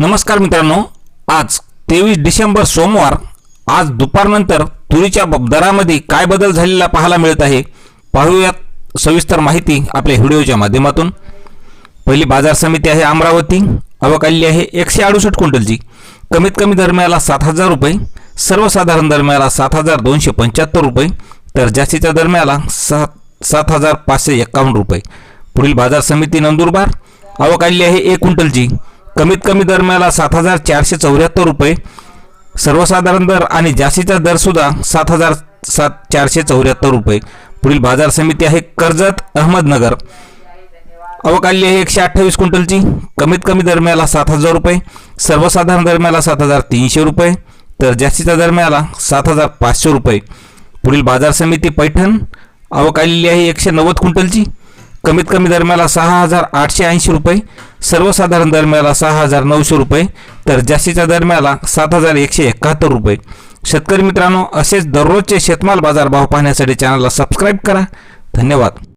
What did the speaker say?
नमस्कार मित्रांनो आज तेवीस डिसेंबर सोमवार आज दुपारनंतर तुरीच्या दरामध्ये काय बदल झालेला पाहायला मिळत आहे पाहूयात सविस्तर माहिती आपल्या व्हिडिओच्या माध्यमातून. पहिली बाजार समिती आहे अमरावती अवकाली आहे एकशे अडुसष्ट क्विंटलची. कमीत कमी दरम्याला सात हजार रुपये सर्वसाधारण दरम्याला सात हजार दोनशे पंच्याहत्तर रुपये तर जास्तीच्या दरम्याला सात सात हजार पाचशे एक्कावन्न रुपये. पुढील बाजार समिती नंदुरबार अवकाली आहे एक क्विंटलची. कमीत कमी दरम्याला सात हजार चारशे चौऱ्याहत्तर रुपये. सर्वसाधारण दर आणि जास्तीचा दरसुद्धा सात हजार सात चारशे चौऱ्याहत्तर रुपये. पुढील बाजार समिती आहे कर्जत अहमदनगर. अवकाली आहे एकशे अठ्ठावीस क्विंटलची. कमीत कमी दरम्याला सात हजार रुपये. सर्वसाधारण दरम्याला सात हजार तीनशे रुपये. तर जास्तीच्या दरम्याला सात हजार पाचशे रुपये. पुढील बाजार समिती पैठण. अवकालेली आहे एकशे नव्वद क्विंटलची. कमीत कमी दरम्याला सहा हजार आठशे ऐंशी रुपये सर्वसाधारण दरम्याला सहा हजार नऊशे रुपये तर जास्तीच्या दरम्याला सात हजार एकशे एकाहत्तर रुपये. शेतकरी मित्रांनो असेच दररोजचे शेतमाल बाजार भाव पाहण्यासाठी चॅनलला सबस्क्राईब करा. धन्यवाद.